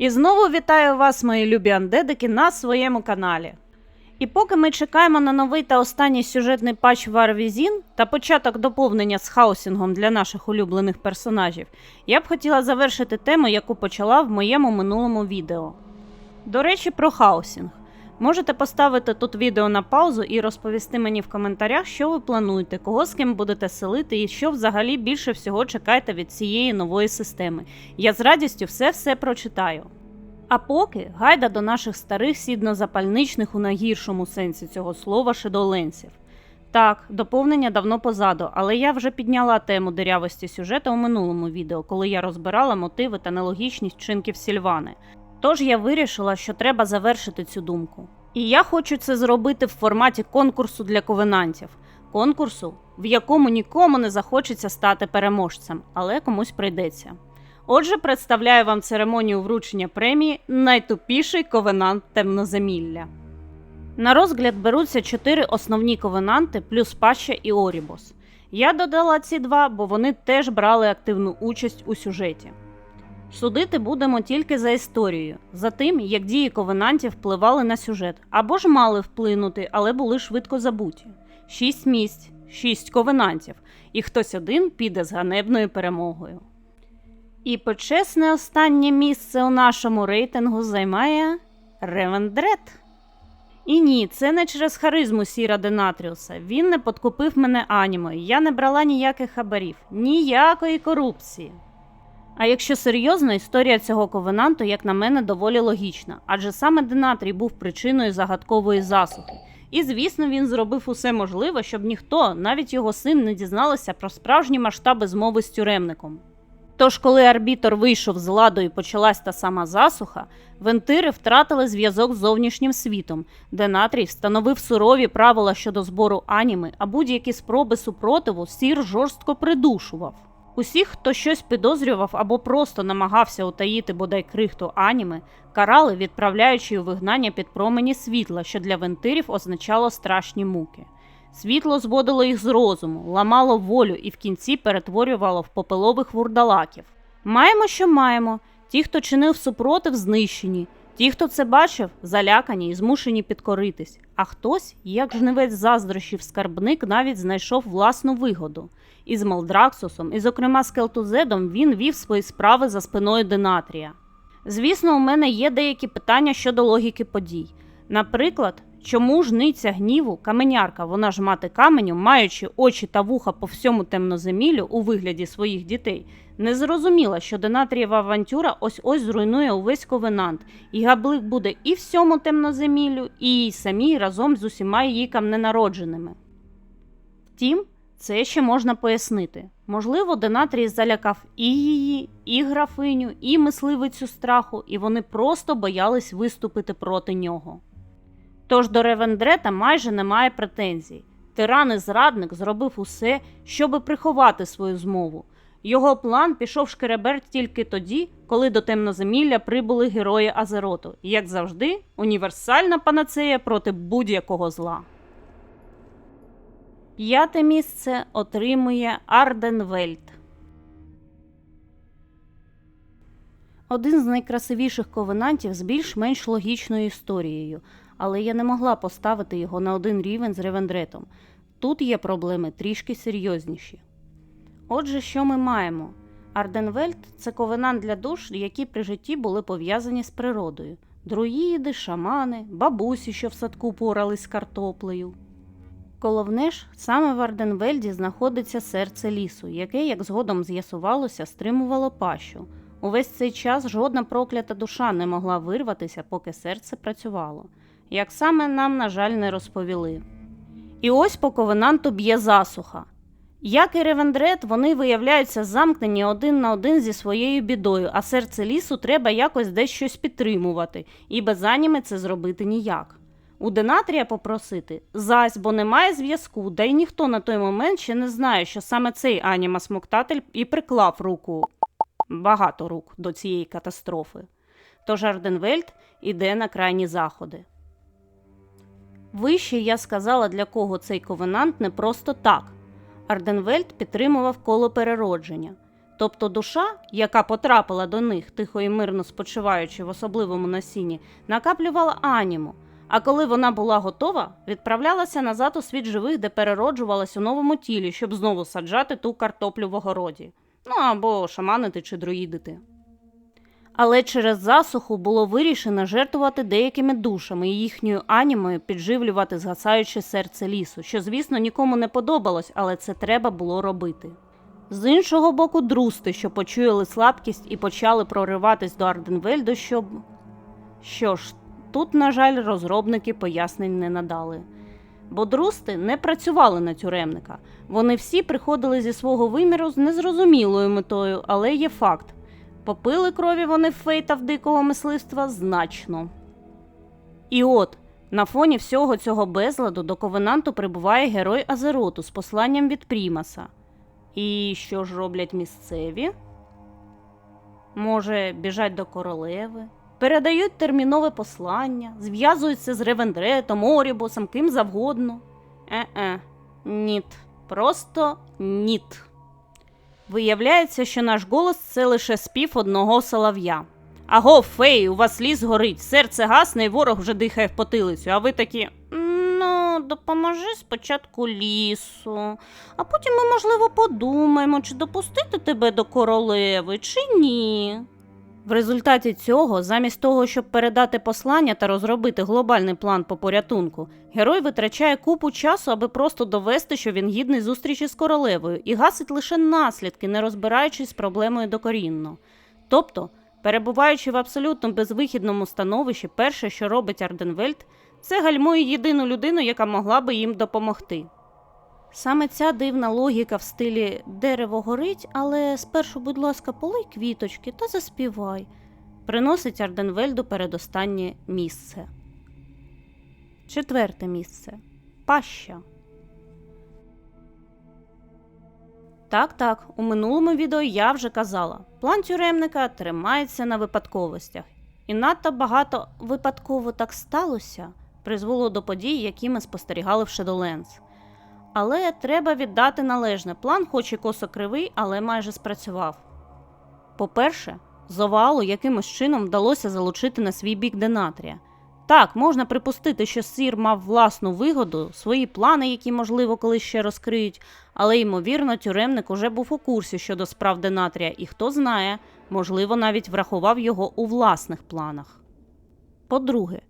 І знову вітаю вас, мої любі андедики, на своєму каналі. І поки ми чекаємо на новий та останній сюжетний патч Варвізін та початок доповнення з хаусінгом для наших улюблених персонажів, я б хотіла завершити тему, яку почала в моєму минулому відео. До речі, про хаосінг. Можете поставити тут відео на паузу і розповісти мені в коментарях, що ви плануєте, кого з ким будете селити і що взагалі більше всього чекаєте від цієї нової системи. Я з радістю все-все прочитаю. А поки гайда до наших старих сіднозапальничних у найгіршому сенсі цього слова шедоленців. Так, доповнення давно позаду, але я вже підняла тему дирявості сюжету у минулому відео, коли я розбирала мотиви та нелогічність вчинків Сільвани. Тож я вирішила, що треба завершити цю думку. І я хочу це зробити в форматі конкурсу для ковенантів. Конкурсу, в якому нікому не захочеться стати переможцем, але комусь прийдеться. Отже, представляю вам церемонію вручення премії Найтупіший ковенант темноземілля. На розгляд беруться чотири основні ковенанти плюс Паща і Орібос. Я додала ці два, бо вони теж брали активну участь у сюжеті. Судити будемо тільки за історією, за тим, як дії ковенантів впливали на сюжет, або ж мали вплинути, але були швидко забуті. Шість місць, шість ковенантів, і хтось один піде з ганебною перемогою. І почесне останнє місце у нашому рейтингу займає Ревендрет. І ні, це не через харизму Сіра Денатріуса. Він не подкупив мене анімою. Я не брала ніяких хабарів, ніякої корупції. А якщо серйозно, історія цього ковенанту, як на мене, доволі логічна, адже саме Денатрій був причиною загадкової засухи. І, звісно, він зробив усе можливе, щоб ніхто, навіть його син, не дізналися про справжні масштаби змови з тюремником. Тож, коли арбітр вийшов з ладу і почалась та сама засуха, вентири втратили зв'язок з зовнішнім світом, де Натрій встановив сурові правила щодо збору аніми, а будь-які спроби супротиву сір жорстко придушував. Усіх, хто щось підозрював або просто намагався утаїти бодай крихту аніми, карали, відправляючи у вигнання під промені світла, що для вентирів означало страшні муки. Світло зводило їх з розуму, ламало волю і в кінці перетворювало в попелових вурдалаків. Маємо, що маємо. Ті, хто чинив супротив, знищені, ті, хто це бачив, залякані і змушені підкоритись. А хтось, як жнивець заздрощів скарбник, навіть знайшов власну вигоду. І з Малдраксусом, і, зокрема, з Келтузедом він вів свої справи за спиною Денатрія. Звісно, у мене є деякі питання щодо логіки подій. Наприклад, чому жниця гніву, каменярка, вона ж мати каменю, маючи очі та вуха по всьому темноземіллю у вигляді своїх дітей, не зрозуміла, що Денатрієва авантюра ось ось зруйнує увесь ковенант, і габлик буде і всьому темноземіллю, і їй самій разом з усіма її камненародженими. Втім, це ще можна пояснити. Можливо, Денатрій залякав і її, і графиню, і мисливицю страху, і вони просто боялись виступити проти нього. Тож до Ревендрета майже немає претензій. Тиран і зрадник зробив усе, щоби приховати свою змову. Його план пішов шкереберть тільки тоді, коли до темноземілля прибули герої Азероту, і, як завжди, універсальна панацея проти будь-якого зла. П'яте місце отримує Арденвельд. Один з найкрасивіших ковенантів з більш-менш логічною історією, але я не могла поставити його на один рівень з Ревендретом. Тут є проблеми трішки серйозніші. Отже, що ми маємо? Арденвельд це ковенант для душ, які при житті були пов'язані з природою: друїди, шамани, бабусі, що в садку порались з картоплею. Головне ж, саме в Арденвельді знаходиться серце лісу, яке, як згодом з'ясувалося, стримувало пащу. Увесь цей час жодна проклята душа не могла вирватися, поки серце працювало. Як саме нам, на жаль, не розповіли. І ось по ковенанту б'є засуха. Як і Ревендрет, вони виявляються замкнені один на один зі своєю бідою, а серце лісу треба якось десь щось підтримувати, і без аніми це зробити ніяк. У Денатрія попросити зась, бо немає зв'язку, да й ніхто на той момент ще не знає, що саме цей аніма смоктатель і приклав руку багато рук до цієї катастрофи. Тож Арденвельд іде на крайні заходи. Вище я сказала, для кого цей ковенант не просто так. Арденвельд підтримував коло переродження. Тобто душа, яка потрапила до них, тихо і мирно спочиваючи в особливому насінні, накаплювала аніму, а коли вона була готова, відправлялася назад у світ живих, де перероджувалась у новому тілі, щоб знову саджати ту картоплю в огороді. Ну або шаманити чи друїдити. Але через засуху було вирішено жертвувати деякими душами і їхньою анімою підживлювати згасаюче серце лісу, що, звісно, нікому не подобалось, але це треба було робити. З іншого боку, друсти, що почуяли слабкість і почали прориватись до Арденвельду, щоб. Що ж, тут, на жаль, розробники пояснень не надали. Бо друсти не працювали на тюремника. Вони всі приходили зі свого виміру з незрозумілою метою, але є факт. Попили крові вони фейта в дикого мисливства значно. І от, на фоні всього цього безладу до ковенанту прибуває герой Азероту з посланням від Прімаса. І що ж роблять місцеві? Може, біжать до королеви, передають термінове послання, зв'язуються з Ревендретом, Орібосом, ким завгодно. Е-е, ніт, просто ніт. Виявляється, що наш голос це лише спів одного солов'я. Аго, фей, у вас ліс горить, серце гасне і ворог вже дихає в потилицю, а ви такі. Ну, допоможи спочатку лісу, а потім ми, можливо, подумаємо, чи допустити тебе до королеви, чи ні. В результаті цього, замість того, щоб передати послання та розробити глобальний план по порятунку, герой витрачає купу часу, аби просто довести, що він гідний зустрічі з королевою, і гасить лише наслідки, не розбираючись з проблемою докорінно. Тобто, перебуваючи в абсолютно безвихідному становищі, перше, що робить Арденвельд, це гальмує єдину людину, яка могла би їм допомогти. Саме ця дивна логіка в стилі дерево горить, але спершу, будь ласка, полий квіточки та заспівай, приносить Арденвельду передостаннє місце. Четверте місце паща. Так, так, у минулому відео я вже казала. План тюремника тримається на випадковостях. І надто багато випадково так сталося призвело до подій, які ми спостерігали в Shadowlands. Але треба віддати належне. План, хоч і косо кривий, але майже спрацював. По-перше, Зовалу якимось чином вдалося залучити на свій бік Денатрія. Так, можна припустити, що Сір мав власну вигоду, свої плани, які, можливо, колись ще розкриють, але, ймовірно, тюремник уже був у курсі щодо справ Денатрія, і хто знає, можливо, навіть врахував його у власних планах. По-друге,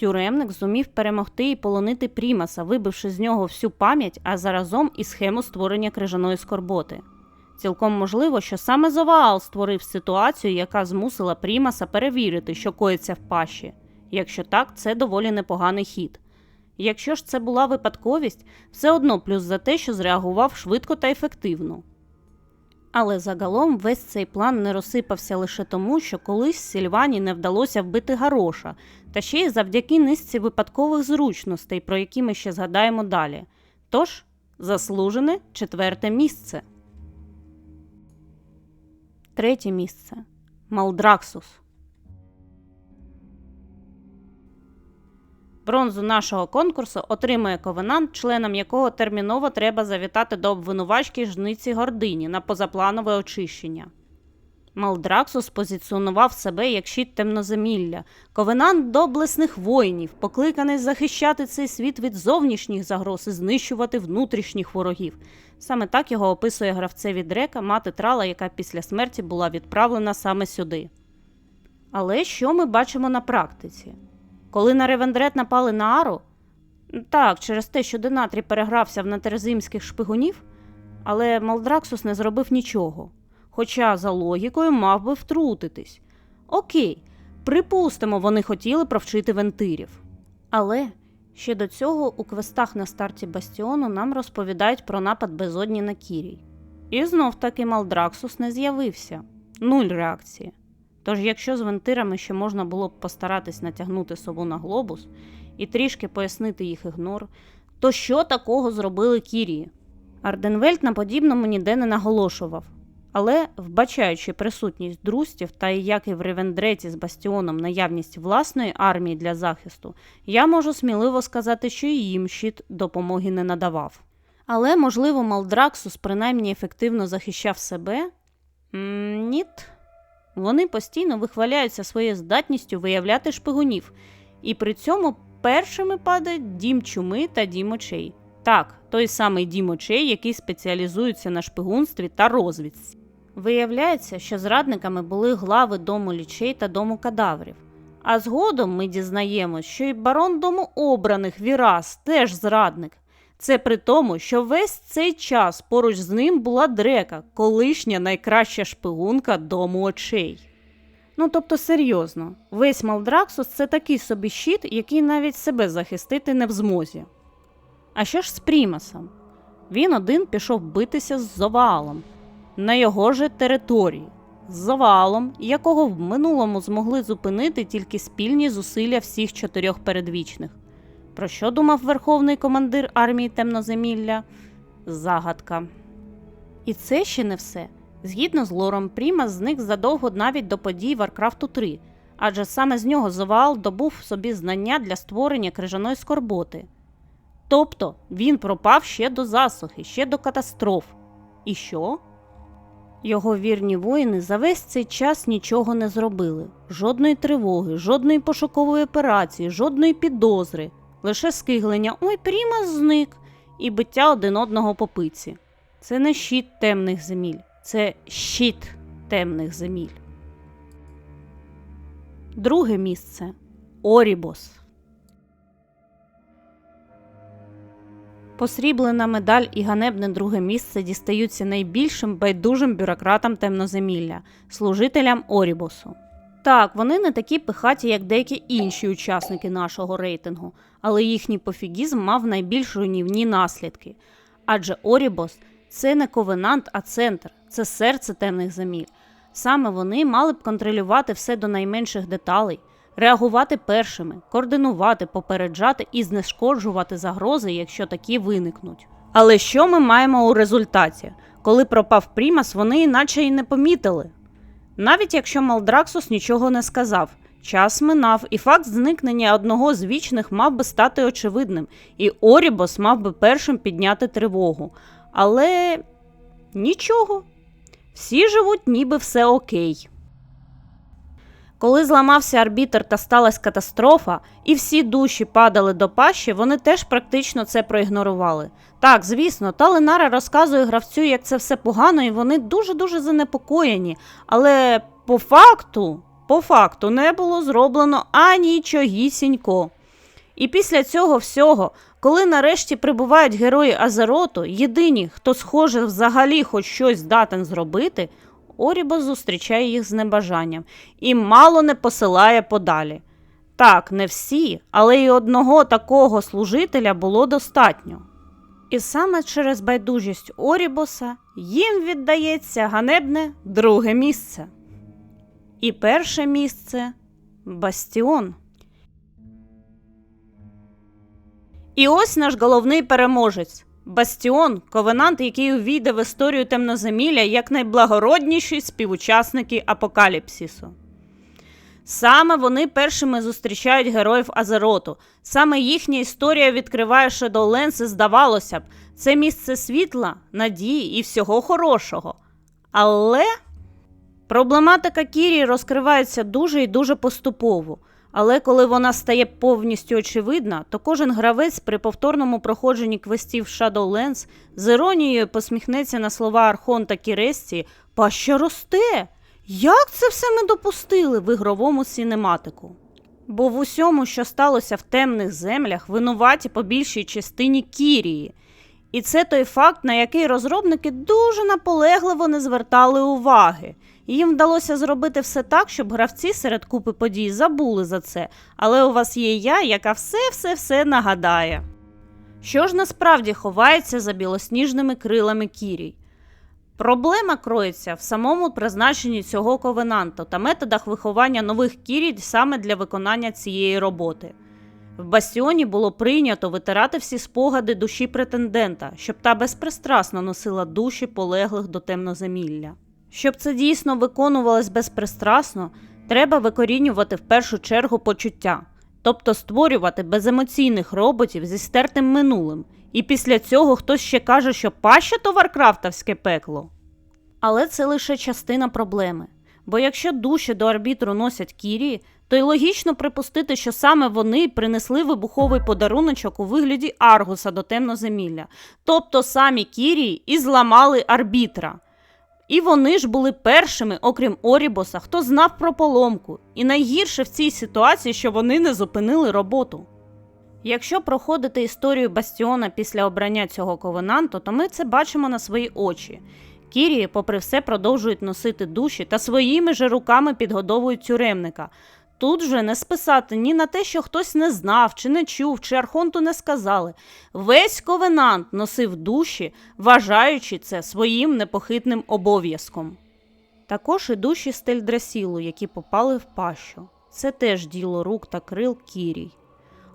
Тюремник зумів перемогти і полонити Прімаса, вибивши з нього всю пам'ять, а заразом і схему створення крижаної скорботи. Цілком можливо, що саме Зоваал створив ситуацію, яка змусила Прімаса перевірити, що коїться в пащі. Якщо так, це доволі непоганий хід. Якщо ж це була випадковість, все одно плюс за те, що зреагував швидко та ефективно. Але загалом весь цей план не розсипався лише тому, що колись Сільвані не вдалося вбити Гароша, та ще й завдяки низці випадкових зручностей, про які ми ще згадаємо далі. Тож, заслужене четверте місце. Третє місце Малдраксус. Бронзу нашого конкурсу отримує ковенант, членам якого терміново треба завітати до обвинувачки жниці гордині на позапланове очищення. Малдраксус позиціонував себе як щит темноземілля, ковенант доблесних воїнів, покликаний захищати цей світ від зовнішніх загроз і знищувати внутрішніх ворогів. Саме так його описує гравцеві Дрека, мати трала, яка після смерті була відправлена саме сюди. Але що ми бачимо на практиці? Коли на Ревендрет напали на Ару, так, через те, що Денатрі перегрався в натерзимських шпигунів, але Малдраксус не зробив нічого. Хоча, за логікою, мав би втрутитись. Окей, припустимо, вони хотіли провчити вентирів. Але ще до цього у квестах на старті Бастіону нам розповідають про напад безодні на Кірій. І знов таки Малдраксус не з'явився. Нуль реакції. Тож, якщо з вентирами ще можна було б постаратись натягнути сову на глобус і трішки пояснити їх ігнор, то що такого зробили Кірії? Арденвельт на подібному ніде не наголошував. Але, вбачаючи присутність друстів та як і в Ревендреті з Бастіоном наявність власної армії для захисту, я можу сміливо сказати, що і їм щит допомоги не надавав. Але, можливо, Малдраксус принаймні ефективно захищав себе, М, Ніт. Вони постійно вихваляються своєю здатністю виявляти шпигунів, і при цьому першими падають дім чуми та дім очей. Так, той самий дім очей, який спеціалізується на шпигунстві та розвідці. Виявляється, що зрадниками були глави дому лічей та дому кадаврів. А згодом ми дізнаємось, що і барон дому обраних Вірас теж зрадник. Це при тому, що весь цей час поруч з ним була дрека, колишня найкраща шпигунка дому очей. Ну тобто серйозно, весь Малдраксус це такий собі щит, який навіть себе захистити не в змозі. А що ж з Прімасом? Він один пішов битися з Зоваалом на його же території, з Зоваалом, якого в минулому змогли зупинити тільки спільні зусилля всіх чотирьох передвічних. Про що думав верховний командир армії темноземілля? Загадка. І це ще не все. Згідно з лором, Прімас зник задовго навіть до подій Варкрафту 3, адже саме з нього Зоваал добув собі знання для створення крижаної скорботи. Тобто він пропав ще до засухи, ще до катастроф. І що? Його вірні воїни за весь цей час нічого не зробили: жодної тривоги, жодної пошукової операції, жодної підозри, лише скиглення Ой, Прімас зник і биття один одного по пиці. Це не щит темних земіль, це щит темних земіль. Друге місце Орібос. Посріблена медаль і ганебне друге місце дістаються найбільшим байдужим бюрократам темноземілля, служителям Орібосу. Так, вони не такі пихаті, як деякі інші учасники нашого рейтингу, але їхній пофігізм мав найбільш руйнівні наслідки. Адже Орібос це не ковенант, а центр, це серце темних земіль. Саме вони мали б контролювати все до найменших деталей, реагувати першими, координувати, попереджати і знешкоджувати загрози, якщо такі виникнуть. Але що ми маємо у результаті? Коли пропав Прімас, вони іначе й не помітили. Навіть якщо Малдраксус нічого не сказав, час минав, і факт зникнення одного з вічних мав би стати очевидним, і Орібос мав би першим підняти тривогу. Але нічого. Всі живуть, ніби все окей. Коли зламався арбітр та сталася катастрофа, і всі душі падали до пащі, вони теж практично це проігнорували. Так, звісно, та Ленара розказує гравцю, як це все погано, і вони дуже-дуже занепокоєні. Але по факту, по факту, не було зроблено анічогісінько. І після цього всього, коли нарешті прибувають герої Азероту, єдині, хто схоже взагалі хоч щось здатен зробити, Орібос зустрічає їх з небажанням і мало не посилає подалі. Так, не всі, але й одного такого служителя було достатньо. І саме через байдужість Орібоса їм віддається ганебне друге місце. І перше місце Бастіон. І ось наш головний переможець. Бастіон ковенант, який увійде в історію темноземілля як найблагородніші співучасники апокаліпсису. Саме вони першими зустрічають героїв Азероту. Саме їхня історія відкриває і здавалося б, це місце світла, надії і всього хорошого. Але проблематика Кірі розкривається дуже і дуже поступово. Але коли вона стає повністю очевидна, то кожен гравець при повторному проходженні квестів Shadowlands з іронією посміхнеться на слова Архонта Кіресті Паща росте! Як це все ми допустили в ігровому синематику? Бо в усьому, що сталося в темних землях, винуваті по більшій частині Кірії. І це той факт, на який розробники дуже наполегливо не звертали уваги. Їм вдалося зробити все так, щоб гравці серед купи подій забули за це, але у вас є я, яка все-все-все нагадає. Що ж насправді ховається за білосніжними крилами Кірій? Проблема кроється в самому призначенні цього ковенанту та методах виховання нових кірій саме для виконання цієї роботи. В бастіоні було прийнято витирати всі спогади душі претендента, щоб та безпристрасно носила душі полеглих до темноземілля. Щоб це дійсно виконувалось безпристрасно, треба викорінювати в першу чергу почуття, тобто створювати беземоційних роботів зі стертим минулим. І після цього хтось ще каже, що паща то варкрафтовське пекло. Але це лише частина проблеми. Бо якщо душі до арбітру носять Кірії, то й логічно припустити, що саме вони принесли вибуховий подаруночок у вигляді Аргуса до темноземілля. Тобто самі Кірії і зламали арбітра. І вони ж були першими, окрім Орібоса, хто знав про поломку. І найгірше в цій ситуації, що вони не зупинили роботу. Якщо проходити історію Бастіона після обрання цього ковенанту, то ми це бачимо на свої очі. Кірії, попри все, продовжують носити душі та своїми же руками підгодовують тюремника. Тут вже не списати ні на те, що хтось не знав, чи не чув, чи Архонту не сказали. Весь ковенант носив душі, вважаючи це своїм непохитним обов'язком. Також і душі стельдрасілу, які попали в пащу. Це теж діло рук та крил Кірій.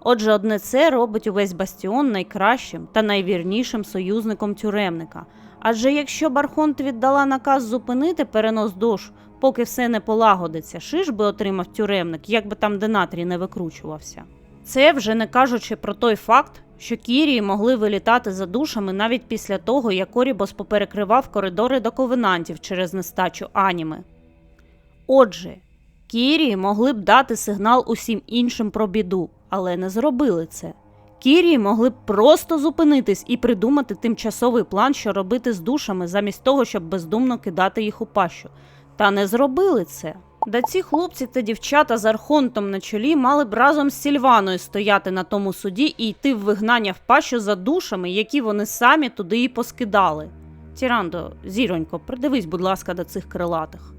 Отже, одне це робить увесь бастіон найкращим та найвірнішим союзником тюремника. Адже якщо Бархонт віддала наказ зупинити перенос душ, поки все не полагодиться, шиш би отримав тюремник, як би там Денатрій не викручувався. Це вже не кажучи про той факт, що Кірії могли вилітати за душами навіть після того, як Орібос поперекривав коридори до ковенантів через нестачу аніми. Отже, Кірії могли б дати сигнал усім іншим про біду, але не зробили це. Кірії могли б просто зупинитись і придумати тимчасовий план, що робити з душами, замість того, щоб бездумно кидати їх у пащу. Та не зробили це. Да ці хлопці та дівчата з архонтом на чолі мали б разом з Сільваною стояти на тому суді і йти в вигнання в пащу за душами, які вони самі туди і поскидали. Тірандо, зіронько, придивись, будь ласка, до цих крилатих.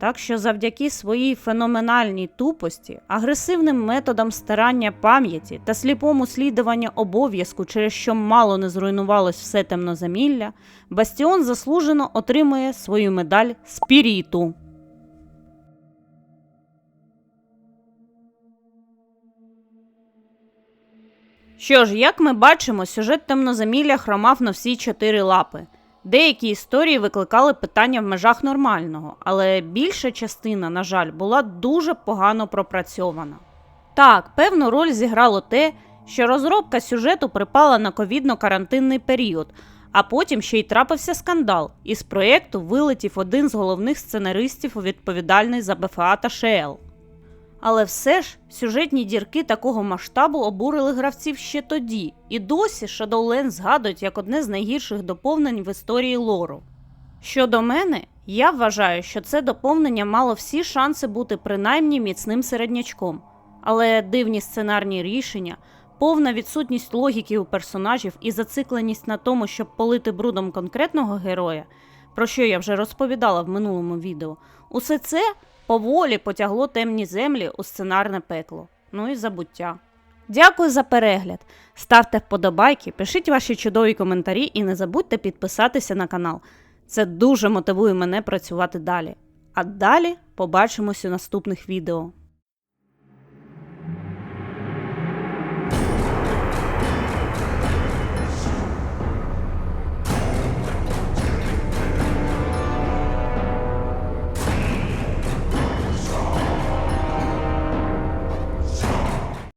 Так що завдяки своїй феноменальній тупості, агресивним методам старання пам'яті та сліпому слідуванню обов'язку, через що мало не зруйнувалось все темнозамілля, Бастіон заслужено отримує свою медаль спіріту. Що ж, як ми бачимо, сюжет темнозамілля хромав на всі чотири лапи. Деякі історії викликали питання в межах нормального, але більша частина, на жаль, була дуже погано пропрацьована. Так, певну роль зіграло те, що розробка сюжету припала на ковідно-карантинний період, а потім ще й трапився скандал. Із проєкту вилетів один з головних сценаристів, відповідальний за БФА та ШЕЛ. Але все ж сюжетні дірки такого масштабу обурили гравців ще тоді, і досі Shadowlands згадують як одне з найгірших доповнень в історії лору. Щодо мене, я вважаю, що це доповнення мало всі шанси бути принаймні міцним середнячком, але дивні сценарні рішення, повна відсутність логіки у персонажів і зацикленість на тому, щоб полити брудом конкретного героя, про що я вже розповідала в минулому відео, усе це поволі потягло темні землі у сценарне пекло. Ну і забуття. Дякую за перегляд. Ставте вподобайки, пишіть ваші чудові коментарі і не забудьте підписатися на канал. Це дуже мотивує мене працювати далі. А далі побачимось у наступних відео.